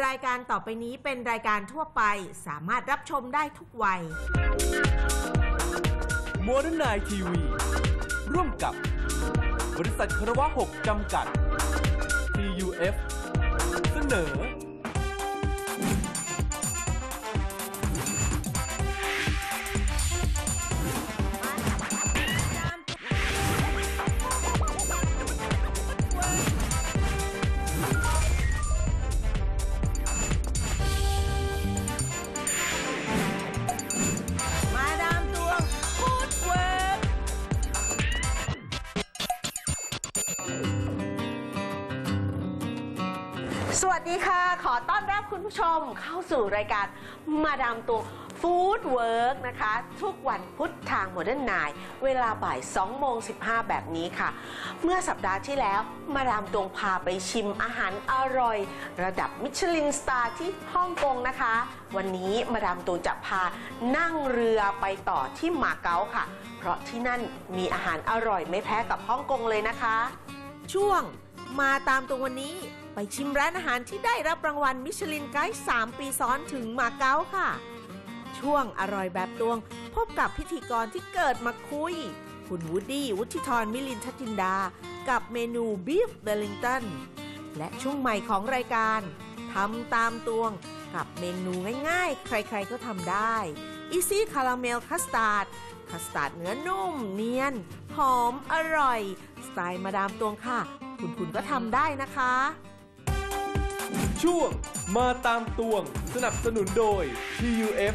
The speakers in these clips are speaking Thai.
รายการต่อไปนี้เป็นรายการทั่วไป สามารถรับชมได้ทุกวัยโมเดิร์นไนทีวีร่วมกับบริษัทคารวะหกจำกัด TUF เสนอ สวัสดีค่ะ ขอต้อนรับคุณผู้ชมเข้าสู่รายการมาดามตวงฟู้ดเวิร์กนะคะ ทุกวันพุธทางโมเดิร์นไนเวลาบ่าย2โมง15 แบบนี้ค่ะ เมื่อสัปดาห์ที่แล้ว มาดามตวงพาไปชิมอาหารอร่อย ระดับมิชลินสตาร์ที่ฮ่องกงนะคะ วันนี้มาดามตวงจะพานั่งเรือไปต่อที่มาเก๊าค่ะ เพราะที่นั่นมีอาหารอร่อยไม่แพ้กับฮ่องกงเลยนะคะ ช่วงมาตามตรงวันนี้ ไปชิมร้านอาหารที่ได้รับรางวัลมิชลินไกด์ 3 ปีซ้อนถึงมาเก๊าค่ะ ช่วงอร่อยแบบตวง พบกับพิธีกรที่เกิดมาคุย คุณวูดดี้วุฒิธรมิลินทจินดา กับเมนูบีฟเวลลิงตันและช่วงใหม่ของรายการทำตามตวงกับเมนูง่ายๆ ใครๆก็ทำได้อีซี่คาราเมลคัสตาร์ดคัสตาร์ดเนื้อนุ่ม เนียน หอม อร่อย สไตล์มาดามตวงค่ะ คุณคุณก็ทำได้นะคะ ช่วงมาตามตวง สนับสนุนโดย TUF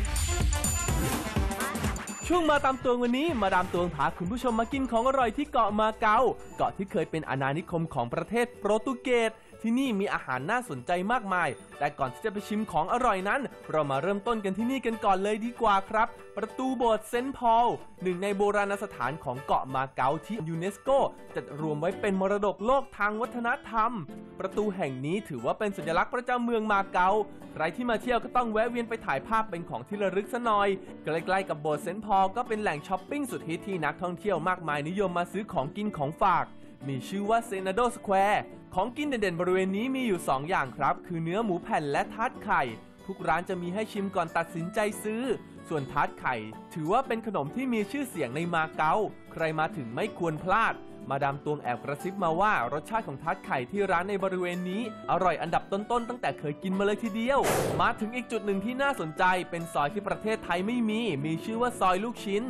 ช่วงมาตามตวงวันนี้มาดามตวงพาคุณผู้ชมมากินของอร่อยที่เกาะมาเกา เกาะที่เคยเป็นอาณานิคมของประเทศโปรตุเกส ที่นี่มีอาหารน่าสนใจมากมาย แต่ก่อนที่จะไปชิมของอร่อยนั้น เรามาเริ่มต้นกันที่นี่กันก่อนเลยดีกว่าครับ ประตูโบสถ์เซนต์พอลหนึ่งในโบราณสถานของเกาะมาเก๊าที่ยูเนสโกจัดรวมไว้เป็นมรดกโลกทางวัฒนธรรม ประตูแห่งนี้ถือว่าเป็นสัญลักษณ์ประจำเมืองมาเก๊าใครที่มาเที่ยวก็ต้องแวะเวียนไปถ่ายภาพเป็นของที่ระลึกซะหน่อยใกล้ๆกับโบสถ์เซนต์พอลก็เป็นแหล่งช้อปปิ้งสุดฮิตที่นักท่องเที่ยวมากมายนิยมมาซื้อของกินของฝาก มีชื่อว่าเซนาโดสแควร์ของกินเด่นๆบริเวณนี้มีอยู่ 2 อย่างครับ คือเนื้อหมูแผ่นและทาร์ตไข่ ทุกร้านจะมีให้ชิมก่อนตัดสินใจซื้อ ส่วนทาร์ตไข่ ถือว่าเป็นขนมที่มีชื่อเสียงในมาเก๊าใครมาถึงไม่ควรพลาด มาดามตวงแอบกระซิบมาว่ารสชาติของทาร์ตไข่ที่ร้านในบริเวณนี้ อร่อยอันดับต้นๆตั้งแต่เคยกินมาเลยทีเดียว มาถึงอีกจุดหนึ่งที่น่าสนใจ เป็นซอยที่ประเทศไทยไม่มี มีชื่อว่าซอยลูกชิ้น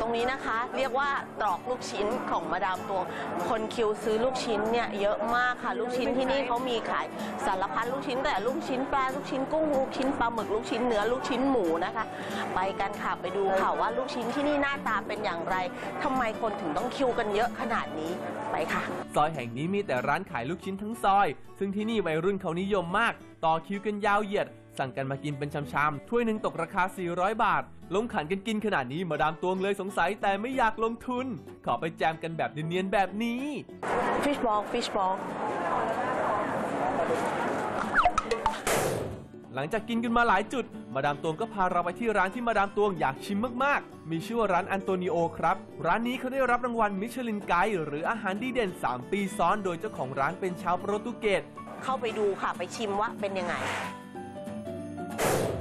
ตรงนี้นะคะ เรียกว่าตรอกลูกชิ้นของมาดามตวง คนคิวซื้อลูกชิ้นเนี่ยเยอะมากค่ะ ลูกชิ้นที่นี่เขามีขายสารพัดลูกชิ้นแต่ลูกชิ้นปลาลูกชิ้นกุ้งลูกชิ้นปลาหมึกลูกชิ้นเนื้อลูกชิ้นหมูนะคะ ไปกันค่ะไปดูค่ะว่าลูกชิ้นที่นี่หน้าตาเป็นอย่างไรทำไมคนถึงต้องคิวกันเยอะขนาดนี้นี้ไปค่ะ ซอยแห่งนี้มีแต่ร้านขายลูกชิ้นทั้งซอย ซึ่งที่นี่วัยรุ่นเขานิยมมาก ต่อคิวกันยาวเหยียด สั่งกันมากินเป็นชามๆถ้วยหนึ่งตกราคา 400 บาท ลงขันกันกินขนาดนี้มาดามตวงเลยสงสัยแต่ไม่อยากลงทุน ขอไปแจมกันแบบเนียนๆแบบนี้ ฟิชบอลฟิชบอล หลังจากกินกันมาหลายจุด มาดามตวงก็พาเราไปที่ร้านที่มาดามตวงอยากชิมมากๆ มีชื่อว่าร้านอันโตนิโอครับ ร้านนี้เขาได้รับรางวัลมิชลินไกด์หรืออาหารดีเด่น 3 ปีซ้อน โดยเจ้าของร้านเป็นชาวโปรตุเกสเข้าไปดูค่ะไปชิมว่าเป็นยังไง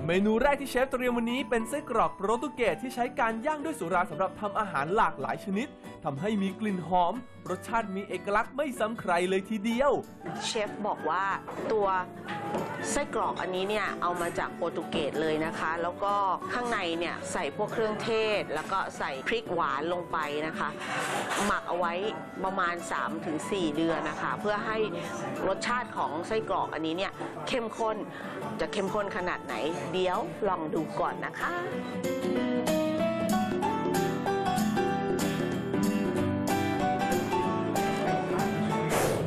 เมนูแรกที่เชฟเตรียมวันนี้เป็นไส้กรอกโปรตุเกสที่ใช้การย่างด้วยสุราสำหรับทำอาหารหลากหลายชนิดทำให้มีกลิ่นหอม รสชาติมีเอกลักษณ์ไม่ซ้ำใครเลยทีเดียว เชฟบอกว่าตัวไส้กรอกอันนี้เนี่ยเอามาจากโปรตุเกสเลยนะคะ แล้วก็ข้างในเนี่ยใส่พวกเครื่องเทศ แล้วก็ใส่พริกหวานลงไปนะคะ หมักเอาไว้ประมาณ 3-4 เดือนนะคะ เพื่อให้รสชาติของไส้กรอกอันนี้เนี่ยเข้มข้นจะเข้มข้นขนาดไหนเดี๋ยวลองดูก่อนนะคะ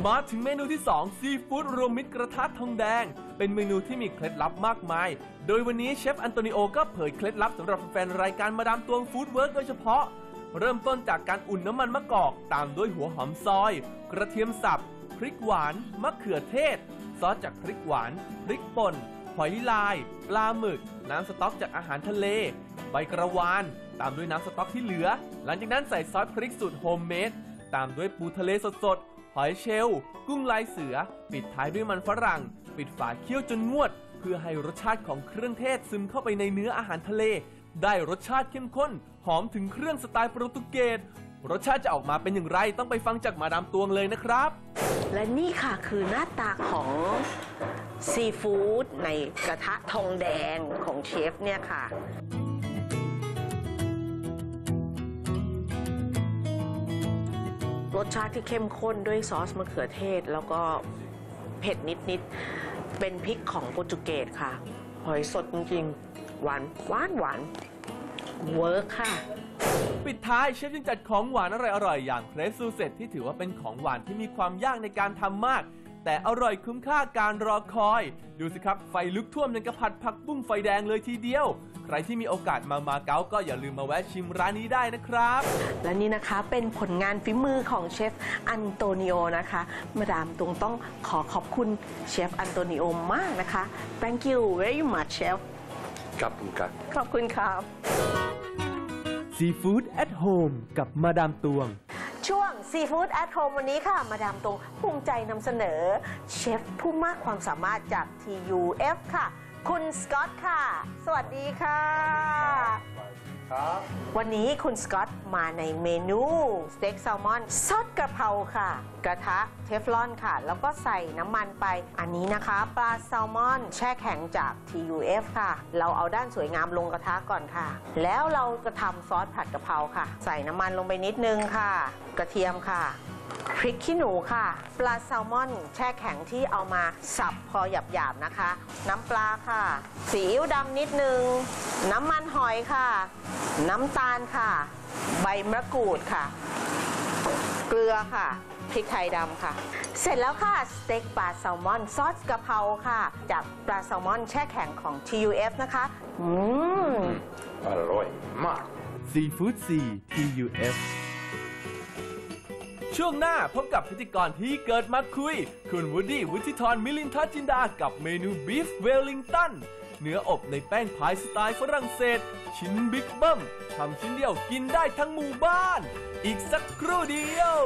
มาถึงเมนูที่ 2 ซีฟู้ดรวมมิตรกระทะทองแดง เป็นเมนูที่มีเคล็ดลับมากมาย โดยวันนี้เชฟอันโตนิโอก็เผยเคล็ดลับสำหรับแฟนรายการมาดามตวงฟู้ดเวิร์กโดยเฉพาะ เริ่มต้นจากการอุ่นน้ำมันมะกอก ตามด้วยหัวหอมซอย กระเทียมสับ พริกหวาน มะเขือเทศ ซอสจากพริกหวาน พริกป่น อยลาย ปลาหมึก น้ำสต๊อกจากอาหารทะเล ใบกระวาน ตามด้วยน้ำสต๊อกที่เหลือ หลังจากนั้นใส่ซอสพริกสูตรโฮมเมด ตามด้วยปูทะเลสดๆ หอยเชลล์ กุ้งลายเสือ ปิดท้ายด้วยมันฝรั่ง ปิดฝาเคี่ยวจนงวด เพื่อให้รสชาติของเครื่องเทศซึมเข้าไปในเนื้ออาหารทะเล ได้รสชาติเข้มข้น หอมถึงเครื่องสไตล์โปรตุเกส รสชาติจะออกมาเป็นอย่างไรต้องไปฟังจากมาดามตวงเลยนะครับ และนี่ค่ะคือหน้าตาของ ซีฟู้ดในกระทะทองแดงของเชฟเนี่ยค่ะ รสชาติที่เข้มข้นด้วยซอสมะเขือเทศ แล้วก็เผ็ดนิด ๆ เป็นพริกของโปรตุเกสค่ะ หอยสดจริง ๆ หวานหวานหวานเวิร์คค่ะปิดท้ายเชฟยังจัดของหวานอร่อยๆอย่างเครปซูเซตที่ถือว่าเป็นของหวานที่มีความยากในการทำมาก แต่อร่อยคุ้มค่าการรอคอย ดูสิครับไฟลุกท่วมยังกระผัดผักบุ้งไฟแดงเลยทีเดียว ใครที่มีโอกาสมามาเก๊าก็อย่าลืมมาแวะชิมร้านนี้ได้นะครับ และนี่นะคะเป็นผลงานฝีมือของเชฟอันโตนิโอนะคะ มาดามตวงต้องขอขอบคุณเชฟอันโตนิโอมากนะคะ thank you very much chef ครับคุณครับ ขอบคุณครับ ซีฟู้ดแอทโฮมกับมาดามตวง ช่วงซีฟู้ดแอทโฮมวันนี้ค่ะ มาดามตรงภูมิใจนำเสนอ เชฟผู้มากความสามารถจาก TUF ค่ะ คุณสกอตค่ะ สวัสดีค่ะ ครับวันนี้คุณสกอตมาในเมนูสเต็กแซลมอนซอสกระเพราค่ะ กระทะเทฟลอนค่ะ แล้วก็ใส่น้ำมันไป อันนี้นะคะ ปลาแซลมอนแช่แข็งจาก TUF ค่ะ เราเอาด้านสวยงามลงกระทะก่อนค่ะ แล้วเราจะทำซอสผัดกระเพราค่ะ ใส่น้ำมันลงไปนิดนึงค่ะ กระเทียมค่ะ พริกขี้หนูค่ะ ปลาแซลมอนแช่แข็งที่เอามาสับพอหยาบๆนะคะ น้ำปลาค่ะซีอิ๊วดำนิดนึง น้ำมันหอยค่ะ น้ำตาลค่ะ ใบมะกรูดค่ะ เกลือค่ะพริกไทยดำค่ะ เสร็จแล้วค่ะ สเต็กปลาแซลมอนซอสกะเพราค่ะ จากปลาแซลมอนแช่แข็งของ TUF นะคะอืมอร่อยมากซีฟู้ด C TUF ช่วงหน้าพบกับพิธีกรที่เกิดมาคุย คุณวูดดี้วุฒิธรมิลินทจินดา กับเมนูบีฟเวลลิงตันเนื้ออบในแป้งพายสไตล์ฝรั่งเศส ชิ้นบิ๊กเบิ้มทำชิ้นเดียวกินได้ทั้งหมู่บ้าน อีกสักครู่เดียว